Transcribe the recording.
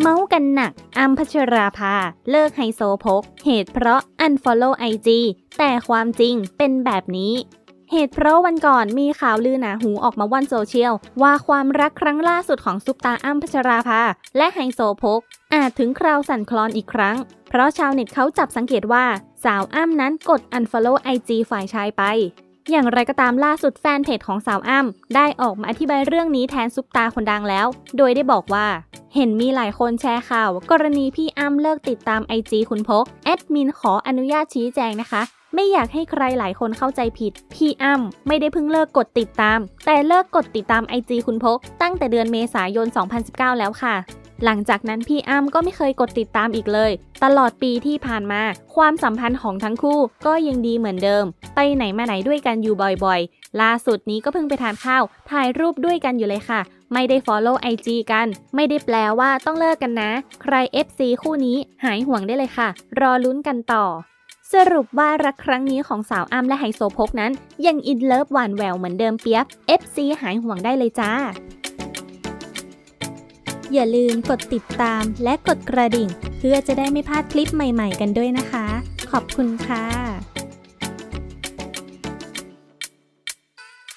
เมาส์กันหนักอัมพัชราภา เลิกไฮโซพก เหตุเพราะ unfollow IG แต่ความจริงเป็นแบบนี้ เหตุเพราะวันก่อนมีข่าวลือหนาหูออกมาว่อนโซเชียล ว่าความรักครั้งล่าสุดของซุปตาอ้ำพัชราภา และไฮโซพก อาจถึงคราวสั่นคลอนอีกครั้ง เพราะชาวเน็ตเขาจับสังเกตว่าสาวอ้ำนั้นกด unfollow IG ฝ่ายชายไปอย่างไรก็ตามล่าสุดแฟนเพจของสาวอ้ำได้ออกมาอธิบายเรื่องนี้แทนซุปตาคนดังแล้ว โดยได้บอกว่า เห็นมีหลายคนแชร์ข่าว กรณีพี่อ้ำเลิกติดตาม IG คุณพกแอดมินขออนุญาตชี้แจงนะคะ ไม่อยากให้ใครหลายคนเข้าใจผิด พี่อ้ำไม่ได้เพิ่งเลิกกดติดตาม แต่เลิกกดติดตาม IG คุณพกตั้งแต่เดือนเมษายน 2019 แล้วค่ะ หลังจากนั้นพี่อ้ำก็ไม่เคยกดติดตามอีกเลย ตลอดปีที่ผ่านมา ความสัมพันธ์ของทั้งคู่ก็ยังดีเหมือนเดิม ไปไหนมาไหนด้วยกันอยู่บ่อยๆ ล่าสุดนี้ก็เพิ่งไปทานข้าวถ่ายรูปด้วยกันอยู่เลยค่ะ ไม่ได้ follow IG กัน ไม่ได้แปลว่าต้องเลิกกันนะ ใคร FC คู่นี้หายห่วงได้เลยค่ะ รอลุ้นกันต่อ สรุปว่ารักครั้งนี้ของสาวอ้ำและไฮโซโพกนั้น ยังอินเลิฟหวานแววเหมือนเดิมเปียบ FC หายห่วงได้เลยจ้า อย่าลืมกดติดตามและกดกระดิ่ง เพื่อจะได้ไม่พลาดคลิปใหม่ ๆ กันด้วยนะคะ ขอบคุณค่ะ